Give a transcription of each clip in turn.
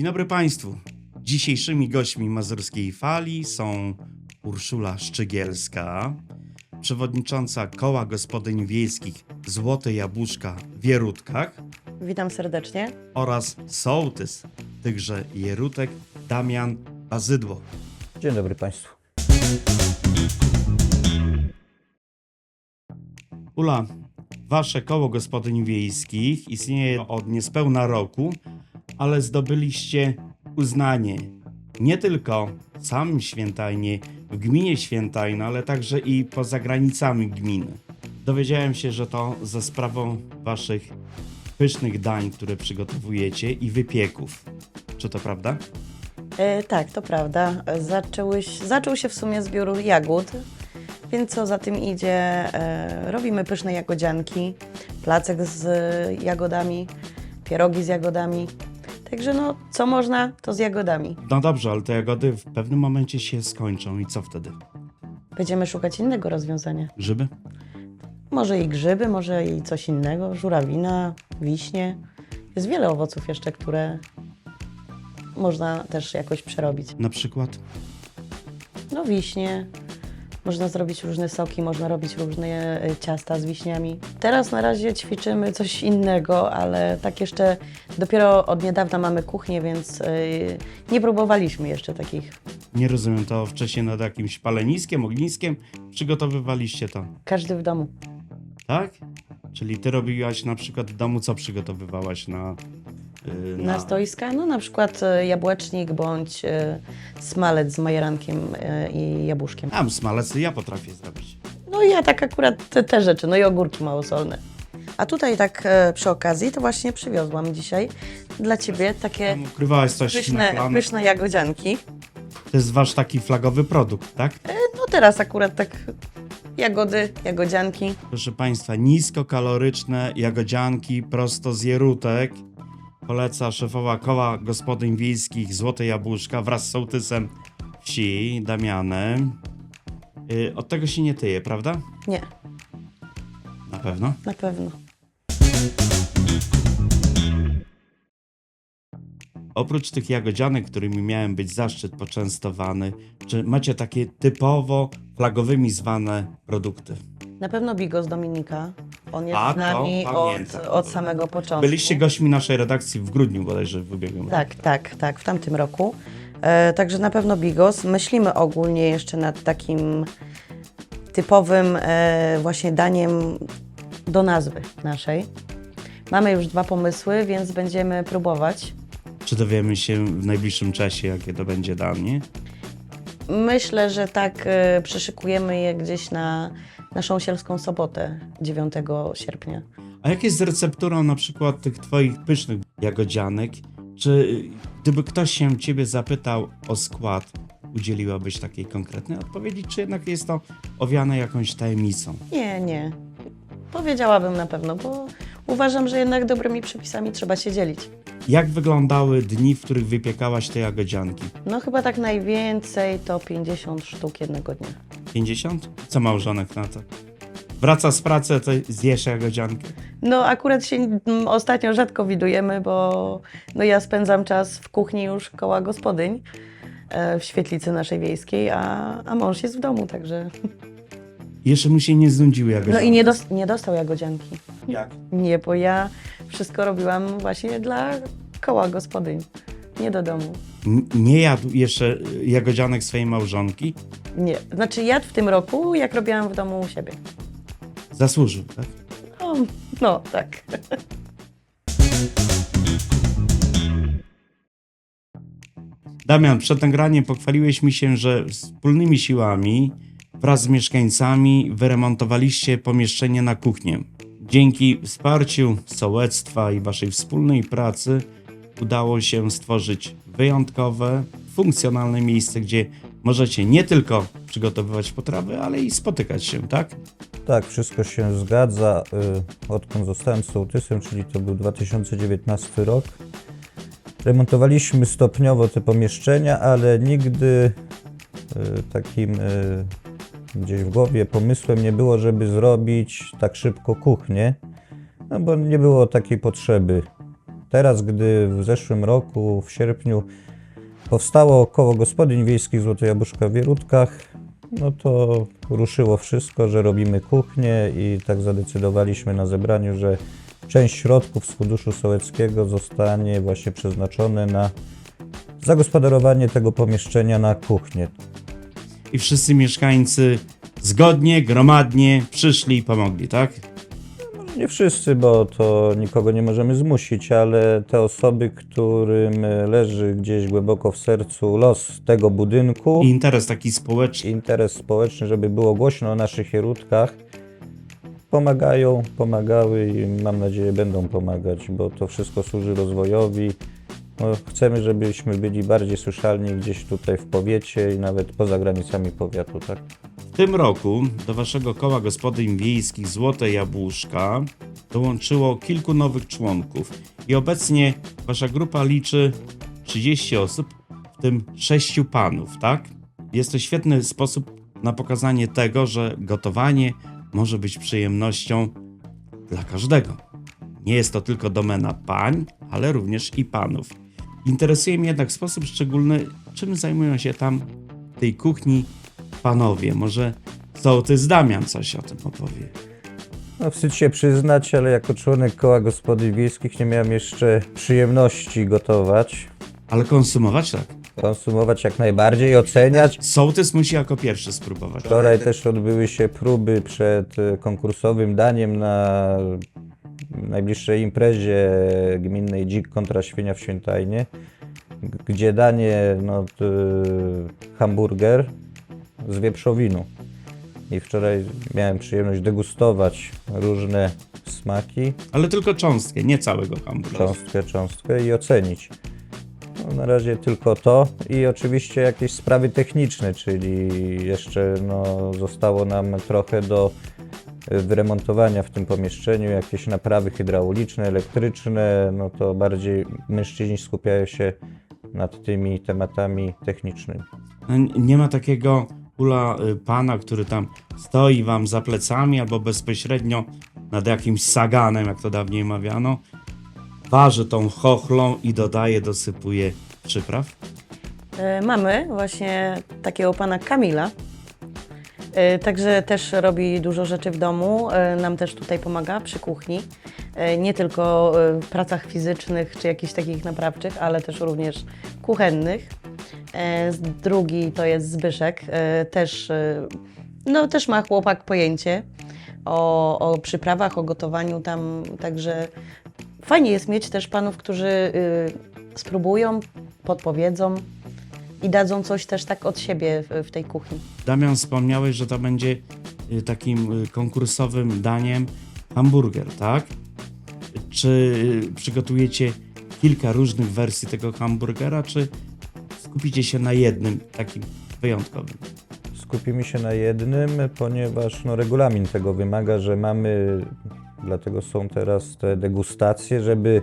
Dzień dobry Państwu. Dzisiejszymi gośćmi Mazurskiej Fali są Urszula Szczygielska, przewodnicząca Koła Gospodyń Wiejskich Złote Jabłuszka w Jerutkach Witam serdecznie. oraz sołtys tychże Jerutek Damian Bazydło. Dzień dobry Państwu. Ula, Wasze Koło Gospodyń Wiejskich istnieje od niespełna roku, ale zdobyliście uznanie nie tylko w samym Świętajnie, w gminie Świętajno, ale także i poza granicami gminy. Dowiedziałem się, że to za sprawą Waszych pysznych dań, które przygotowujecie i wypieków. Czy to prawda? E, tak, to prawda. Zaczęłyś, zaczął się w sumie zbiór jagód, więc co za tym idzie, e, robimy pyszne jagodzianki, placek z jagodami, pierogi z jagodami. Także no, co można, to z jagodami. No dobrze, ale te jagody w pewnym momencie się skończą i co wtedy? Będziemy szukać innego rozwiązania. Grzyby? Może i grzyby, może i coś innego, żurawina, wiśnie. Jest wiele owoców jeszcze, które można też jakoś przerobić. Na przykład? No wiśnie. Można zrobić różne soki, można robić różne e, ciasta z wiśniami. Teraz na razie ćwiczymy coś innego, ale tak jeszcze dopiero od niedawna mamy kuchnię, więc e, nie próbowaliśmy jeszcze takich. Nie rozumiem, to wcześniej nad jakimś paleniskiem, ogniskiem przygotowywaliście to, Każdy w domu. tak? Czyli ty robiłaś na przykład w domu, co przygotowywałaś na... Yy, Na stoiska, no na przykład e, jabłecznik bądź e, smalec z majerankiem e, i jabłuszkiem. Tam smalec ja potrafię zrobić. No i ja tak akurat te, te rzeczy, no i ogórki małosolne. A tutaj tak e, przy okazji to właśnie przywiozłam dzisiaj dla Ciebie takie Tam ukrywałaś coś na pyszne, pyszne jagodzianki. To jest wasz taki flagowy produkt, tak? No teraz akurat tak jagody, jagodzianki. Proszę Państwa, niskokaloryczne jagodzianki prosto z Jerutek. Poleca szefowa koła gospodyń wiejskich Złote Jabłuszka wraz z sołtysem wsi Damianem. Yy, od tego się nie tyje, prawda? Nie, Na pewno. na pewno. Oprócz tych jagodzianek, którymi miałem być zaszczyt poczęstowany, czy macie takie typowo flagowymi zwane produkty? Na pewno Bigos Dominika. On jest A, z to nami pamiętam. od, od samego początku. Byliście gośćmi naszej redakcji w grudniu bodajże w ubiegłym roku. Tak, tak, tak, w tamtym roku. E, także na pewno Bigos. Myślimy ogólnie jeszcze nad takim typowym e, właśnie daniem do nazwy naszej. Mamy już dwa pomysły, więc będziemy próbować. Czy dowiemy się w najbliższym czasie, jakie to będzie danie? Myślę, że tak e, przeszykujemy je gdzieś na naszą sielską sobotę 9 sierpnia. A jak jest z recepturą na przykład tych twoich pysznych jagodzianek? Czy y, gdyby ktoś się ciebie zapytał o skład, udzieliłabyś takiej konkretnej odpowiedzi, czy jednak jest to owiane jakąś tajemnicą? Nie, nie. Powiedziałabym na pewno, bo uważam, że jednak dobrymi przepisami trzeba się dzielić. Jak wyglądały dni, w których wypiekałaś te jagodzianki? No chyba tak najwięcej to 50 sztuk jednego dnia. 50? Co małżonek na to? Wraca z pracy, to zjesz jagodziankę? No akurat się ostatnio rzadko widujemy, bo no, ja spędzam czas w kuchni już koła gospodyń e, w świetlicy naszej wiejskiej, a, a mąż jest w domu, także... Jeszcze mu się nie znudziły No jagodzianki. i nie, dos- nie dostał jagodzianki. Jak? Nie, bo ja wszystko robiłam właśnie dla koła gospodyń, nie do domu. N- Nie jadł jeszcze jagodzianek swojej małżonki? Nie, znaczy jadł w tym roku, jak robiłam w domu u siebie. Zasłużył, tak? No, no tak. Damian, przed nagraniem pochwaliłeś mi się, że wspólnymi siłami wraz z mieszkańcami wyremontowaliście pomieszczenie na kuchnię. Dzięki wsparciu sołectwa i waszej wspólnej pracy udało się stworzyć wyjątkowe, funkcjonalne miejsce, gdzie możecie nie tylko przygotowywać potrawy, ale i spotykać się, tak? Tak, wszystko się zgadza. Y, Odkąd zostałem sołtysem, czyli to był 2019 rok, remontowaliśmy stopniowo te pomieszczenia, ale nigdy y, takim y, gdzieś w głowie pomysłem nie było, żeby zrobić tak szybko kuchnię, no bo nie było takiej potrzeby. Teraz, gdy w zeszłym roku, w sierpniu, powstało koło gospodyń wiejskich Złote Jabłuszka w Wierutkach, no to ruszyło wszystko, że robimy kuchnię i tak zadecydowaliśmy na zebraniu, że część środków z Funduszu Sołeckiego zostanie właśnie przeznaczone na zagospodarowanie tego pomieszczenia na kuchnię. I wszyscy mieszkańcy zgodnie, gromadnie przyszli i pomogli, tak? Nie wszyscy, bo to nikogo nie możemy zmusić, ale te osoby, którym leży gdzieś głęboko w sercu los tego budynku, I interes taki społeczny. interes społeczny, żeby było głośno o naszych Jerutkach, pomagają, pomagały i mam nadzieję będą pomagać, bo to wszystko służy rozwojowi. No, chcemy, żebyśmy byli bardziej słyszalni gdzieś tutaj w powiecie i nawet poza granicami powiatu, tak? Tym roku do waszego koła gospodyń wiejskich Złote Jabłuszka dołączyło kilku nowych członków i obecnie wasza grupa liczy 30 osób, w tym 6 panów, tak? Jest to świetny sposób na pokazanie tego, że gotowanie może być przyjemnością dla każdego. Nie jest to tylko domena pań, ale również i panów. Interesuje mnie jednak w sposób szczególny, czym zajmują się tam w tej kuchni panowie. Może sołtys Damian coś o tym opowie. No wstyd się przyznać, ale jako członek koła gospodyń wiejskich nie miałem jeszcze przyjemności gotować, Ale konsumować tak. konsumować jak najbardziej, oceniać. Sołtys musi jako pierwszy spróbować. Wczoraj też odbyły się próby przed e, konkursowym daniem na najbliższej imprezie gminnej Dzik kontra Świnia w Świętajnie, g- gdzie danie no, t, hamburger z wieprzowinu. I wczoraj miałem przyjemność degustować różne smaki, Ale tylko cząstkę, nie całego hamburgera. cząstkę, cząstkę i ocenić. No, na razie tylko to i oczywiście jakieś sprawy techniczne, czyli jeszcze no, zostało nam trochę do y, wyremontowania w tym pomieszczeniu, jakieś naprawy hydrauliczne, elektryczne, no to bardziej mężczyźni skupiają się nad tymi tematami technicznymi. No, Nie ma takiego ula y, pana, który tam stoi wam za plecami albo bezpośrednio nad jakimś saganem, jak to dawniej mawiano, waży tą chochlą i dodaje, dosypuje przypraw. E, Mamy właśnie takiego pana Kamila. E, Także też robi dużo rzeczy w domu, e, nam też tutaj pomaga przy kuchni. Nie tylko w pracach fizycznych czy jakichś takich naprawczych, ale też również kuchennych. E, Drugi to jest Zbyszek, e, też, e, no, też ma chłopak pojęcie o, o przyprawach, o gotowaniu tam, także fajnie jest mieć też panów, którzy y, spróbują, podpowiedzą i dadzą coś też tak od siebie w, tej kuchni. Damian, wspomniałeś, że to będzie y, takim y, konkursowym daniem hamburger, tak? Czy przygotujecie kilka różnych wersji tego hamburgera, czy skupicie się na jednym takim wyjątkowym? Skupimy się na jednym, ponieważ no, regulamin tego wymaga, że mamy, dlatego są teraz te degustacje, żeby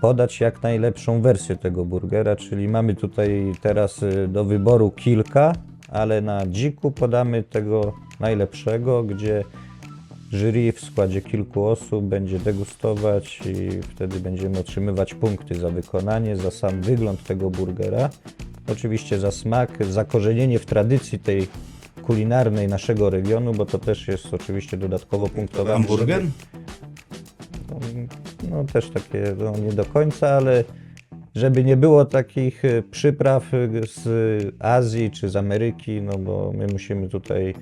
podać jak najlepszą wersję tego burgera, czyli mamy tutaj teraz y, do wyboru kilka, ale na dziku podamy tego najlepszego, gdzie jury w składzie kilku osób będzie degustować i wtedy będziemy otrzymywać punkty za wykonanie, za sam wygląd tego burgera. Oczywiście za smak, zakorzenienie w tradycji tej kulinarnej naszego regionu, bo to też jest oczywiście dodatkowo punktowane. Hamburger? żeby- No też takie no, nie do końca, ale żeby nie było takich y, przypraw y, z Azji czy z Ameryki, no bo my musimy tutaj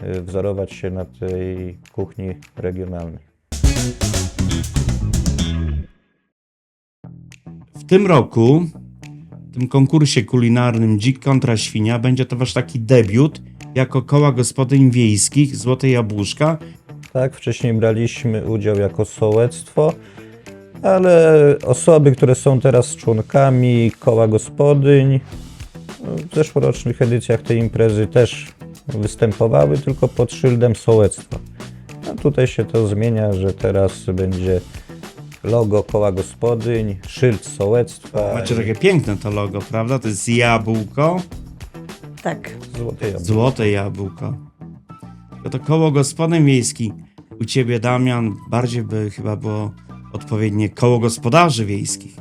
wzorować się na tej kuchni regionalnej. W tym roku, w tym konkursie kulinarnym Dzik kontra Świnia, będzie to wasz taki debiut jako koła gospodyń wiejskich Złote Jabłuszka. Tak, wcześniej braliśmy udział jako sołectwo, ale osoby, które są teraz członkami koła gospodyń, w zeszłorocznych edycjach tej imprezy też występowały, tylko pod szyldem sołectwa. A tutaj się to zmienia, że teraz będzie logo koła gospodyń, szyld sołectwa, Macie takie piękne to logo, prawda? To jest jabłko, Tak, złote jabłko. złote jabłko. To, to koło gospodyń wiejskich u ciebie, Damian, bardziej by chyba było odpowiednie koło gospodarzy wiejskich.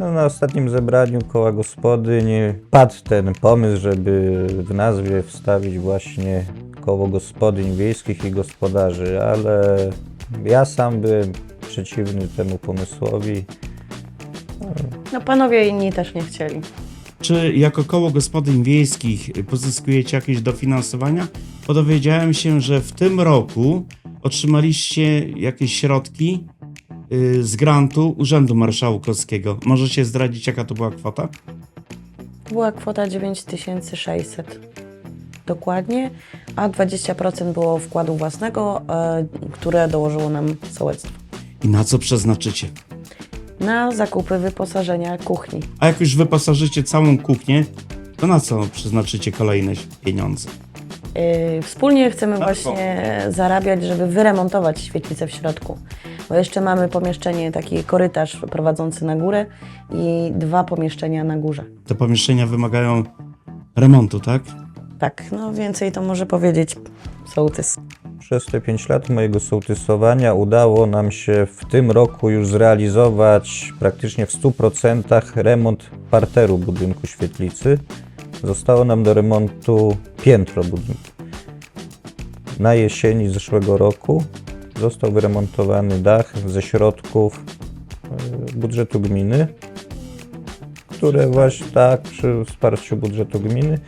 No, na ostatnim zebraniu koła gospodyń padł ten pomysł, żeby w nazwie wstawić właśnie koło gospodyń wiejskich i gospodarzy, ale ja sam byłem przeciwny temu pomysłowi. No panowie inni też nie chcieli. Czy jako koło gospodyń wiejskich pozyskujecie jakieś dofinansowania? Bo dowiedziałem się, że w tym roku otrzymaliście jakieś środki z grantu Urzędu Marszałkowskiego. Możecie zdradzić, jaka to była kwota? Była kwota 9600 dokładnie, a 20% było wkładu własnego, e, które dołożyło nam sołectwo. I na co przeznaczycie? Na zakupy wyposażenia kuchni. A jak już wyposażycie całą kuchnię, to na co przeznaczycie kolejne pieniądze? Yy, Wspólnie chcemy właśnie zarabiać, żeby wyremontować świetlicę w środku. Bo jeszcze mamy pomieszczenie, taki korytarz prowadzący na górę i dwa pomieszczenia na górze. Te pomieszczenia wymagają remontu, tak? Tak, no więcej to może powiedzieć sołtys. Przez te 5 lat mojego sołtysowania udało nam się w tym roku już zrealizować praktycznie w 100% remont parteru budynku świetlicy. Zostało nam do remontu piętro budynku. Na jesieni zeszłego roku został wyremontowany dach ze środków e, budżetu gminy, które właśnie tak przy wsparciu budżetu gminy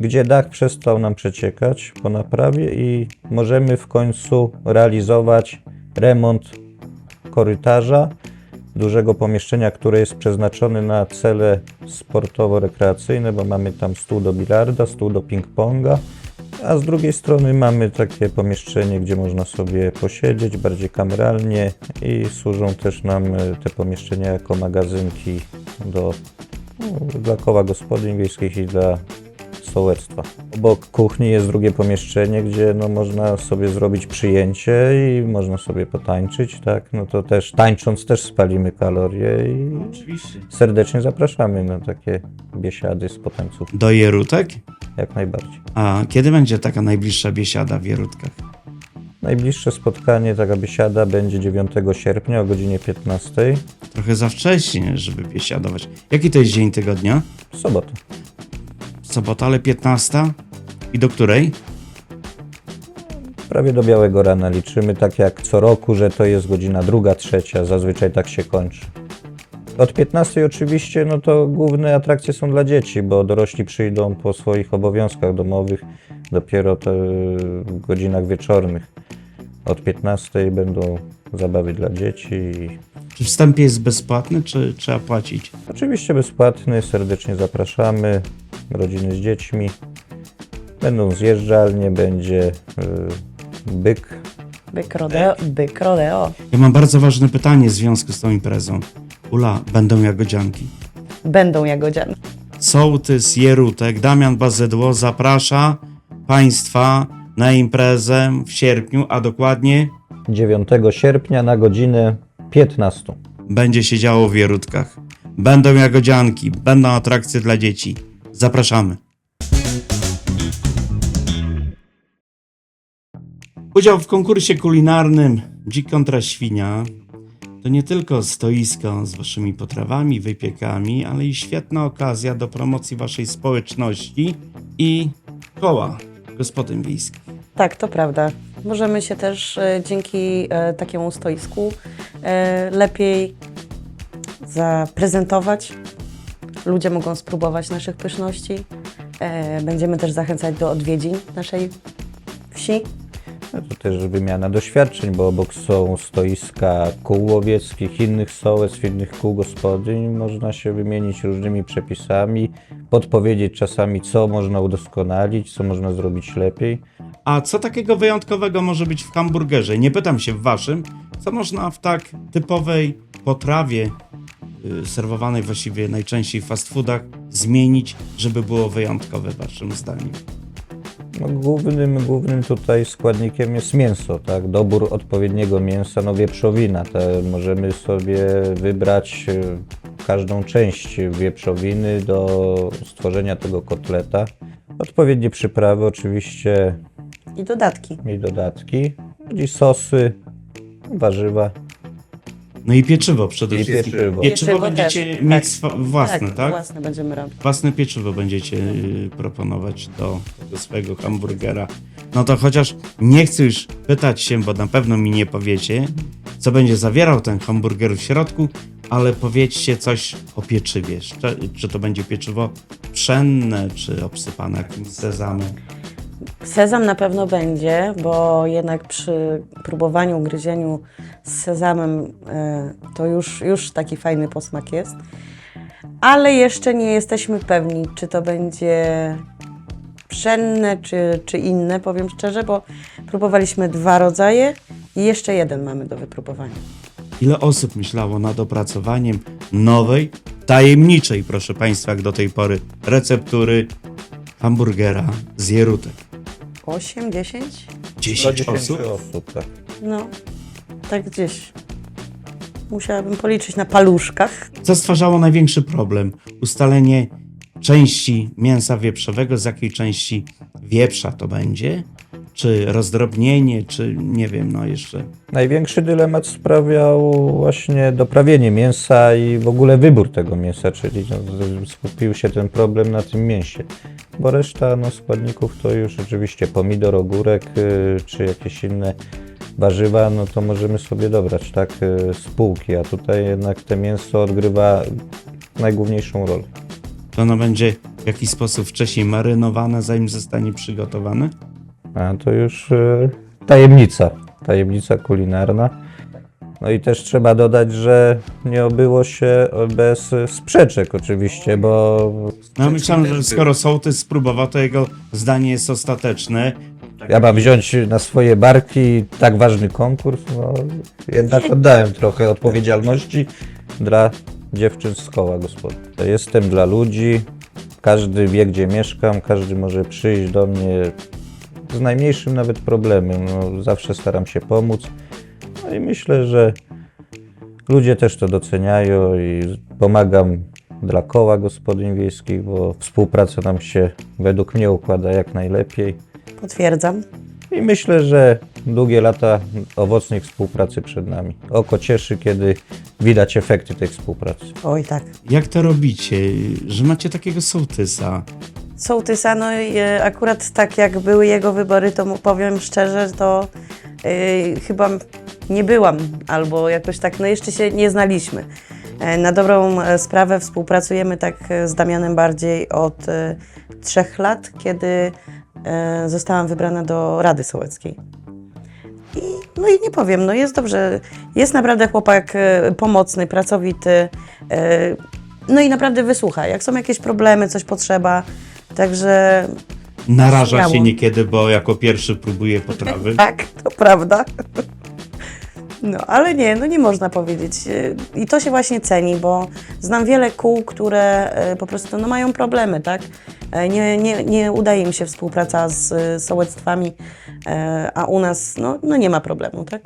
gdzie dach przestał nam przeciekać po naprawie i możemy w końcu realizować remont korytarza dużego pomieszczenia, które jest przeznaczone na cele sportowo-rekreacyjne, bo mamy tam stół do bilarda, stół do ping-ponga, a z drugiej strony mamy takie pomieszczenie, gdzie można sobie posiedzieć bardziej kameralnie i służą też nam e, te pomieszczenia jako magazynki do, no, dla koła gospodyń wiejskich i dla sołectwa. Obok kuchni jest drugie pomieszczenie, gdzie no, można sobie zrobić przyjęcie i można sobie potańczyć, tak? No to też tańcząc też spalimy kalorie i Oczywiście. serdecznie zapraszamy na takie biesiady z potańców, Do Jerutek? jak najbardziej. A kiedy będzie taka najbliższa biesiada w Jerutkach? Najbliższe spotkanie, taka biesiada, będzie 9 sierpnia o godzinie 15, Trochę za wcześnie, żeby biesiadować. Jaki to jest dzień tygodnia? w sobotę. Sobota, ale 15? I do której? Prawie do białego rana liczymy, tak jak co roku, że to jest godzina druga, trzecia, zazwyczaj tak się kończy. Od 15 oczywiście, no to główne atrakcje są dla dzieci, bo dorośli przyjdą po swoich obowiązkach domowych dopiero to w godzinach wieczornych. Od 15 będą zabawy dla dzieci. i Czy wstęp jest bezpłatny, czy trzeba płacić? Oczywiście bezpłatny, serdecznie zapraszamy, rodziny z dziećmi. Będą zjeżdżalnie, będzie y, byk, Byk rodeo, byk rodeo. Ja mam bardzo ważne pytanie w związku z tą imprezą. Ula, będą jagodzianki. Będą jagodziany. Sołtys Jerutek, Damian Bazydło zaprasza Państwa na imprezę w sierpniu, a dokładnie 9 sierpnia na godzinę 15. będzie się działo w Jerutkach. Będą jagodzianki, będą atrakcje dla dzieci. Zapraszamy. Udział w konkursie kulinarnym Dzik kontra Świnia to nie tylko stoisko z waszymi potrawami, wypiekami, ale i świetna okazja do promocji waszej społeczności i koła gospodyń wiejskich. Tak, to prawda. Możemy się też e, dzięki e, takiemu stoisku e, lepiej zaprezentować. Ludzie mogą spróbować naszych pyszności. Będziemy też zachęcać do odwiedzin naszej wsi. No to też wymiana doświadczeń, bo obok są stoiska kół łowieckich, innych sołectw, innych kół gospodyń. Można się wymienić różnymi przepisami, podpowiedzieć czasami, co można udoskonalić, co można zrobić lepiej. A co takiego wyjątkowego może być w hamburgerze? Nie pytam się w waszym, co można w tak typowej potrawie y, serwowanej właściwie najczęściej w fast foodach zmienić, żeby było wyjątkowe waszym zdaniem? No, głównym, głównym tutaj składnikiem jest mięso, tak? Dobór odpowiedniego mięsa, no wieprzowina. Możemy sobie wybrać e, każdą część wieprzowiny do stworzenia tego kotleta. Odpowiednie przyprawy oczywiście I dodatki. i dodatki, i sosy, warzywa No i pieczywo przede i wszystkim. pieczywo. Pieczywo Pieczywo będziecie też, mieć tak. swa- własne, tak? Własne będziemy robić. Własne pieczywo będziecie y, proponować do tego swojego hamburgera. No to chociaż nie chcę już pytać się, bo na pewno mi nie powiecie, co będzie zawierał ten hamburger w środku, ale powiedzcie coś o pieczywie. Czy, czy to będzie pieczywo pszenne, czy obsypane jakimś sezamem? Sezam na pewno będzie, bo jednak przy próbowaniu, gryzieniu z sezamem e, to już, już taki fajny posmak jest. Ale jeszcze nie jesteśmy pewni, czy to będzie pszenne, czy, czy inne, powiem szczerze, bo próbowaliśmy dwa rodzaje i jeszcze jeden mamy do wypróbowania. Ile osób myślało nad opracowaniem nowej, tajemniczej, proszę Państwa, jak do tej pory, receptury hamburgera z jerutek? 8, 10? 10 osób? osób tak. No, tak gdzieś. Musiałabym policzyć na paluszkach. Co stwarzało największy problem? Ustalenie części mięsa wieprzowego, z jakiej części wieprza to będzie? Czy rozdrobnienie, czy nie wiem, no jeszcze. Największy dylemat sprawiał właśnie doprawienie mięsa i w ogóle wybór tego mięsa, czyli no, skupił się ten problem na tym mięsie. Bo reszta no, składników to już oczywiście pomidor, ogórek y, czy jakieś inne warzywa, no to możemy sobie dobrać tak y, z półki, a tutaj jednak to mięso odgrywa najgłówniejszą rolę. To ono będzie w jakiś sposób wcześniej marynowane, zanim zostanie przygotowane? A to już y, tajemnica, tajemnica kulinarna. No i też trzeba dodać, że nie obyło się bez sprzeczek oczywiście, bo No myślałem, że skoro sołtys spróbował, to jego zdanie jest ostateczne. ja mam wziąć na swoje barki tak ważny konkurs, no jednak oddałem trochę odpowiedzialności dla dziewczyn z koła gospody. Jestem dla ludzi, każdy wie gdzie mieszkam, każdy może przyjść do mnie z najmniejszym nawet problemem. No, zawsze staram się pomóc. No i myślę, że ludzie też to doceniają i pomagam dla koła gospodyń wiejskich, bo współpraca nam się według mnie układa jak najlepiej. Potwierdzam. I myślę, że długie lata owocnej współpracy przed nami. Oko cieszy, kiedy widać efekty tej współpracy. Oj, tak. Jak to robicie, że macie takiego sołtysa? Sołtysa, no e, akurat tak jak były jego wybory, to mu powiem szczerze, to e, chyba nie byłam, albo jakoś tak, no jeszcze się nie znaliśmy. E, na dobrą sprawę współpracujemy tak z Damianem bardziej od trzech lat, kiedy zostałam wybrana do Rady Sołeckiej. I, no i nie powiem, no jest dobrze. Jest naprawdę chłopak pomocny, pracowity. No i naprawdę wysłucha. Jak są jakieś problemy, coś potrzeba. Także Naraża Śmiało. się niekiedy, bo jako pierwszy próbuje potrawy. tak, to prawda. No, ale nie, no nie można powiedzieć. I to się właśnie ceni, bo znam wiele kół, które e, po prostu no, mają problemy, tak? E, Nie, nie, nie udaje im się współpraca z e, sołectwami, a u nas no, no nie ma problemu, tak?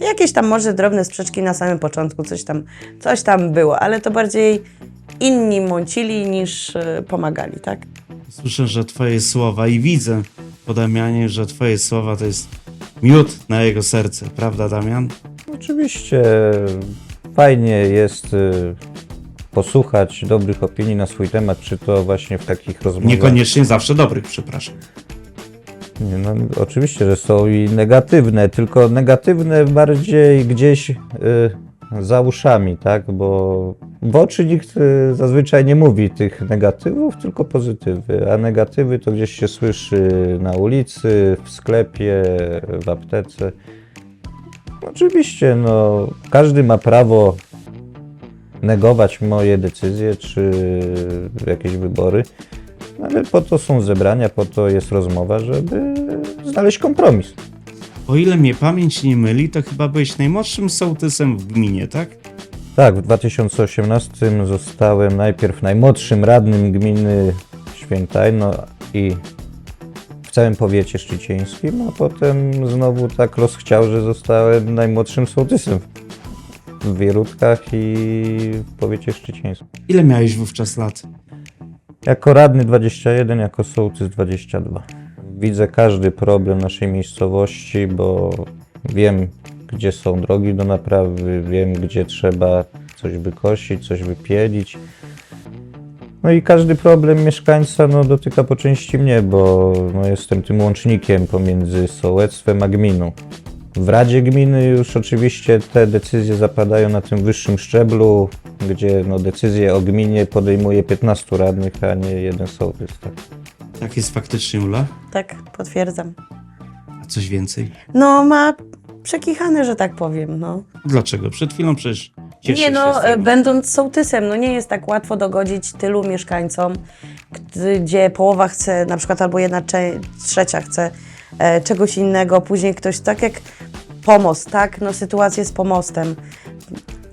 Jakieś tam może drobne sprzeczki na samym początku, coś tam, coś tam było, ale to bardziej inni mącili niż pomagali, tak? Słyszę, że twoje słowa i widzę po Damianie, że twoje słowa to jest miód na jego serce, prawda Damian? Oczywiście fajnie jest y, posłuchać dobrych opinii na swój temat, czy to właśnie w takich rozmowach. Niekoniecznie zawsze dobrych, przepraszam. Nie, no, oczywiście, że są i negatywne, tylko negatywne bardziej gdzieś y, za uszami, tak? Bo w oczy nikt y, zazwyczaj nie mówi tych negatywów, tylko pozytywy, a negatywy to gdzieś się słyszy na ulicy, w sklepie, w aptece. Oczywiście, no, każdy ma prawo negować moje decyzje czy jakieś wybory. Ale po to są zebrania, po to jest rozmowa, żeby znaleźć kompromis. O ile mnie pamięć nie myli, to chyba byłeś najmłodszym sołtysem w gminie, tak? Tak, w 2018 zostałem najpierw najmłodszym radnym gminy Świętajno i w całym powiecie szczycieńskim, a potem znowu tak los chciał, że zostałem najmłodszym sołtysem w Wierutkach i w powiecie szczycieńskim. Ile miałeś wówczas lat? Jako radny 21, jako sołtys 22. Widzę każdy problem naszej miejscowości, bo wiem gdzie są drogi do naprawy, wiem, gdzie trzeba coś wykosić, coś wypielić. No i każdy problem mieszkańca no, dotyka po części mnie, bo no, jestem tym łącznikiem pomiędzy sołectwem a gminą. W Radzie Gminy już oczywiście te decyzje zapadają na tym wyższym szczeblu, gdzie no, decyzje o gminie podejmuje 15 radnych, a nie jeden sołtys. Tak. Tak jest faktycznie, Ula? Tak, potwierdzam. A coś więcej? No, ma przekichane, że tak powiem, no. Dlaczego? Przed chwilą przecież cieszył nie się no, z tego. będąc sołtysem, no nie jest tak łatwo dogodzić tylu mieszkańcom, gdzie połowa chce, na przykład albo jedna trzecia chce e, czegoś innego, później ktoś, tak jak pomost, tak, no sytuację z pomostem.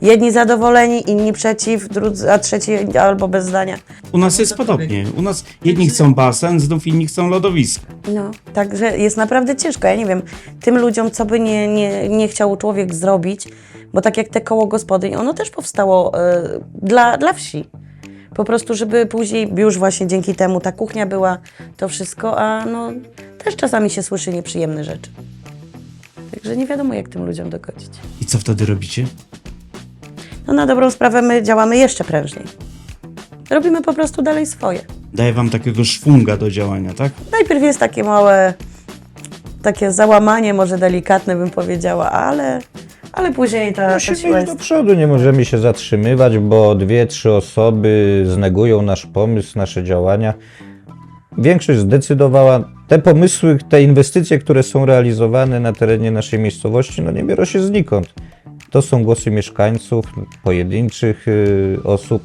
Jedni zadowoleni, inni przeciw, drudzy, a trzeci albo bez zdania. U nas jest podobnie. U nas jedni chcą basen, znów inni chcą lodowisko. No, także jest naprawdę ciężko. Ja nie wiem, tym ludziom, co by nie, nie, nie chciał człowiek zrobić, bo tak jak te koło gospodyń, ono też powstało e, dla, dla wsi. Po prostu, żeby później już właśnie dzięki temu ta kuchnia była, to wszystko, a no też czasami się słyszy nieprzyjemne rzeczy. Także nie wiadomo, jak tym ludziom dogodzić. I co wtedy robicie? No na dobrą sprawę my działamy jeszcze prężniej. Robimy po prostu dalej swoje. Daje wam takiego szwunga do działania, tak? Najpierw jest takie małe, takie załamanie, może delikatne bym powiedziała, ale, ale później ta, ta siła Musimy iść jest... do przodu, nie możemy się zatrzymywać, bo dwie, trzy osoby znegują nasz pomysł, nasze działania. Większość zdecydowała, te pomysły, te inwestycje, które są realizowane na terenie naszej miejscowości, no nie biorą się znikąd. To są głosy mieszkańców, pojedynczych y, osób,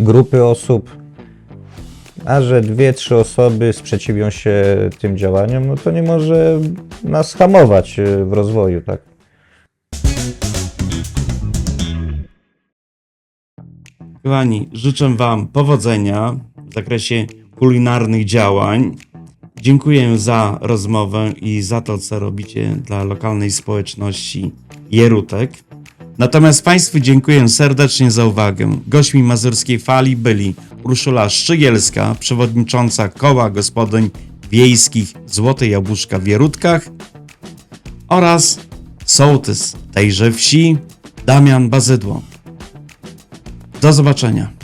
grupy osób. A że dwie, trzy osoby sprzeciwią się tym działaniom, no to nie może nas hamować y, w rozwoju, tak? Kochani, życzę Wam powodzenia w zakresie kulinarnych działań. Dziękuję za rozmowę i za to, co robicie dla lokalnej społeczności Jerutek. Natomiast Państwu dziękuję serdecznie za uwagę. Gośćmi Mazurskiej Fali byli Urszula Szczygielska, przewodnicząca Koła Gospodyń Wiejskich Złote Jabłuszka w Jerutkach oraz sołtys tejże wsi Damian Bazydło. Do zobaczenia.